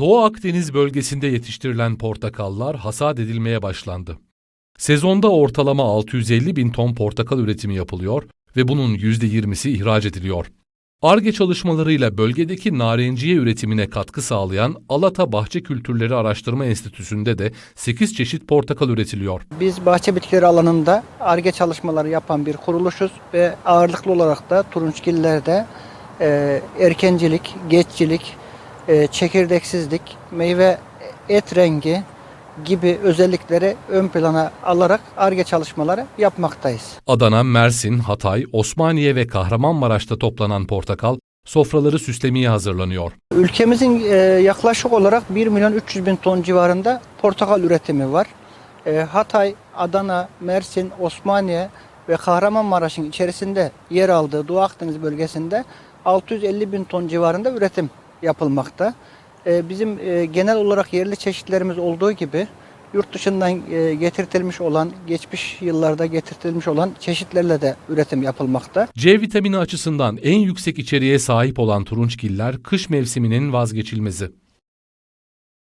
Doğu Akdeniz bölgesinde yetiştirilen portakallar hasat edilmeye başlandı. Sezonda ortalama 650 bin ton portakal üretimi yapılıyor ve bunun %20'si ihraç ediliyor. ARGE çalışmalarıyla bölgedeki narenciye üretimine katkı sağlayan Alata Bahçe Kültürleri Araştırma Enstitüsü'nde de 8 çeşit portakal üretiliyor. Biz bahçe bitkileri alanında ARGE çalışmaları yapan bir kuruluşuz ve ağırlıklı olarak da turunçgillerde e, erkencilik, geçcilik, e, çekirdeksizlik, meyve et rengi gibi özellikleri ön plana alarak ARGE çalışmaları yapmaktayız. Adana, Mersin, Hatay, Osmaniye ve Kahramanmaraş'ta toplanan portakal sofraları süslemeye hazırlanıyor. Ülkemizin e, yaklaşık olarak 1 milyon 300 bin ton civarında portakal üretimi var. E, Hatay, Adana, Mersin, Osmaniye ve Kahramanmaraş'ın içerisinde yer aldığı Doğu Akdeniz bölgesinde 650 bin ton civarında üretim yapılmakta. E, bizim e, genel olarak yerli çeşitlerimiz olduğu gibi yurt dışından e, getirtilmiş olan, geçmiş yıllarda getirtilmiş olan çeşitlerle de üretim yapılmakta. C vitamini açısından en yüksek içeriğe sahip olan turunçgiller kış mevsiminin vazgeçilmezi.